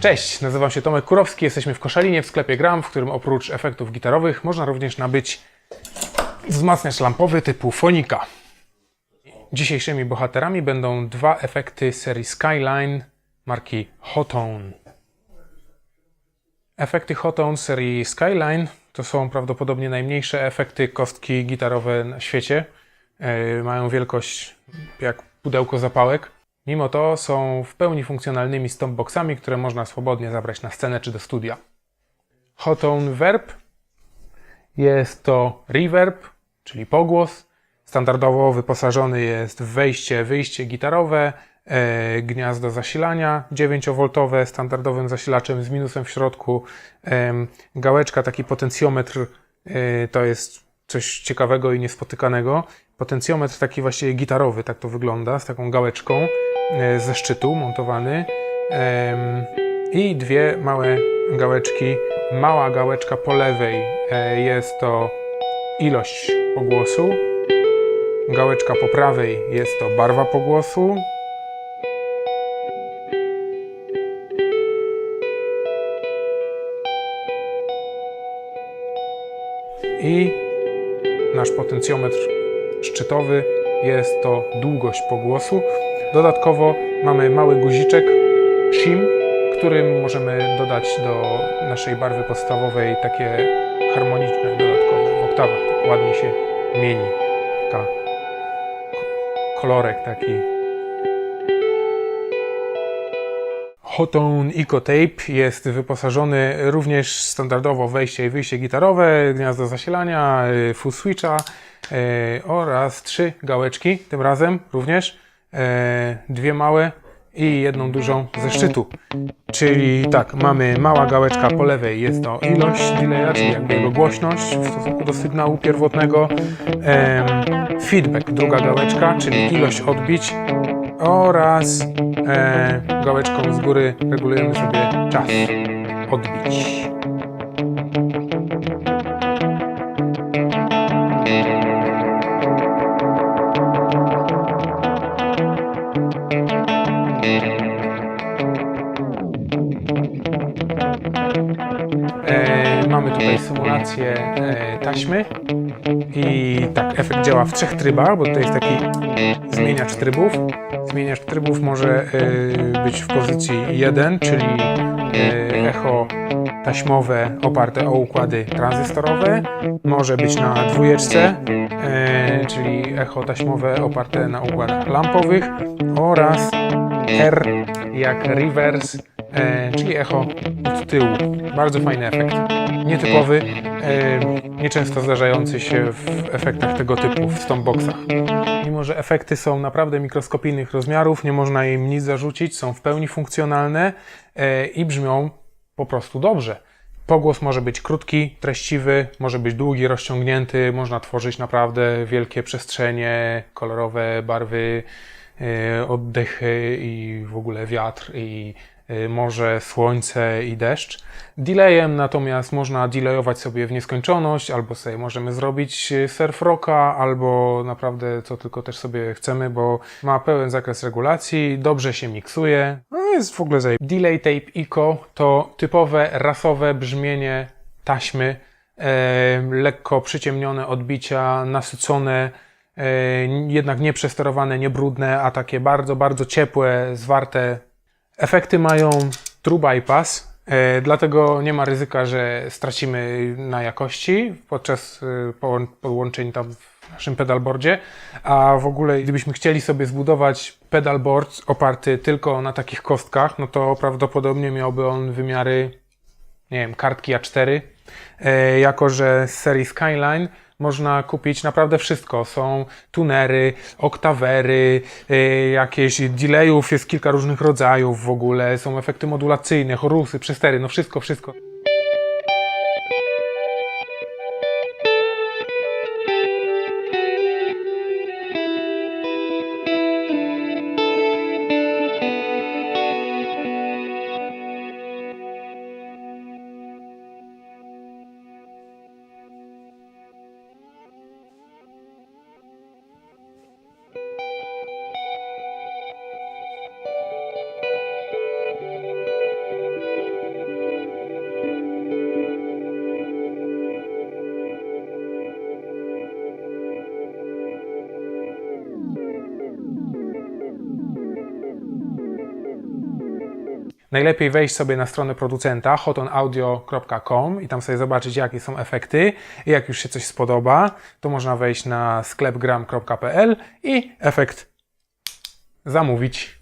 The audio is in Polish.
Cześć, nazywam się Tomek Kurowski, jesteśmy w Koszalinie w sklepie Gram, w którym oprócz efektów gitarowych można również nabyć wzmacniacz lampowy typu Fonika. Dzisiejszymi bohaterami będą dwa efekty serii Skyline marki Hotone. Efekty Hotone serii Skyline to są prawdopodobnie najmniejsze efekty kostki gitarowe na świecie. E, Mają wielkość jak pudełko zapałek. Mimo to są w pełni funkcjonalnymi stompboxami, które można swobodnie zabrać na scenę czy do studia. Hotone Verb jest to reverb, czyli pogłos. Standardowo wyposażony jest w wejście, wyjście gitarowe, e, gniazdo zasilania 9V standardowym zasilaczem z minusem w środku, em, gałeczka, taki potencjometr, e, to jest coś ciekawego i niespotykanego. Potencjometr taki właściwie gitarowy, tak to wygląda, z taką gałeczką e, ze szczytu montowany. I dwie małe gałeczki. Mała gałeczka po lewej e, jest to ilość pogłosu. Gałeczka po prawej jest to barwa pogłosu. I nasz potencjometr szczytowy jest to długość pogłosu. Dodatkowo mamy mały guziczek shim, którym możemy dodać do naszej barwy podstawowej takie harmoniczne dodatkowe w oktawach. Tak ładnie się mieni. Taka kolorek taki. Hotone Eco Tape jest wyposażony również standardowo wejście i wyjście gitarowe, gniazdo zasilania, y, full switcha oraz trzy gałeczki, tym razem również y, dwie małe i jedną dużą ze szczytu. Czyli tak, mamy mała gałeczka po lewej, jest to ilość delaya, czyli jakby jego głośność w stosunku do sygnału pierwotnego. Feedback, druga gałeczka, czyli ilość odbić oraz e, gałeczką z góry regulujemy sobie czas odbić. Mamy tutaj symulację e, taśmy i tak, efekt działa w trzech trybach, bo tutaj jest taki zmieniacz trybów. Zmieniacz trybów może e, być w pozycji 1, czyli e, echo taśmowe oparte o układy tranzystorowe. Może być na dwójeczce, czyli echo taśmowe oparte na układach lampowych oraz R jak reverse, e, czyli echo od tyłu. Bardzo fajny efekt. Nietypowy, e, nieczęsto zdarzający się w efektach tego typu w stompboxach. Mimo, że efekty są naprawdę mikroskopijnych rozmiarów, nie można im nic zarzucić, są w pełni funkcjonalne e, i brzmią po prostu dobrze. Pogłos może być krótki, treściwy, może być długi, rozciągnięty, można tworzyć naprawdę wielkie przestrzenie, kolorowe barwy, e, oddechy i w ogóle wiatr i morze, słońce i deszcz. Delayem natomiast można delayować sobie w nieskończoność, albo sobie możemy zrobić e, surf rocka, albo naprawdę co tylko też sobie chcemy, bo ma pełen zakres regulacji, dobrze się miksuje. No jest w ogóle zaje... Delay Tape Eco to typowe rasowe brzmienie taśmy, e, lekko przyciemnione odbicia, nasycone, e, jednak nie przesterowane, nie brudne, a takie bardzo, bardzo ciepłe, zwarte. Efekty mają true bypass, e, dlatego nie ma ryzyka, że stracimy na jakości podczas e, podłączeń tam w naszym pedalboardzie, a w ogóle gdybyśmy chcieli sobie zbudować pedalboard oparty tylko na takich kostkach, no to prawdopodobnie miałby on wymiary nie wiem, kartki A4, e, jako że z serii Skyline można kupić naprawdę wszystko. Są tunery, oktawery, e, jakieś delayów, jest kilka różnych rodzajów w ogóle, są efekty modulacyjne, chorusy, przestery, no wszystko, wszystko. Najlepiej wejść sobie na stronę producenta hotonaudio.com i tam sobie zobaczyć, jakie są efekty. I jak już się coś spodoba, to można wejść na sklepgram.pl i efekt zamówić.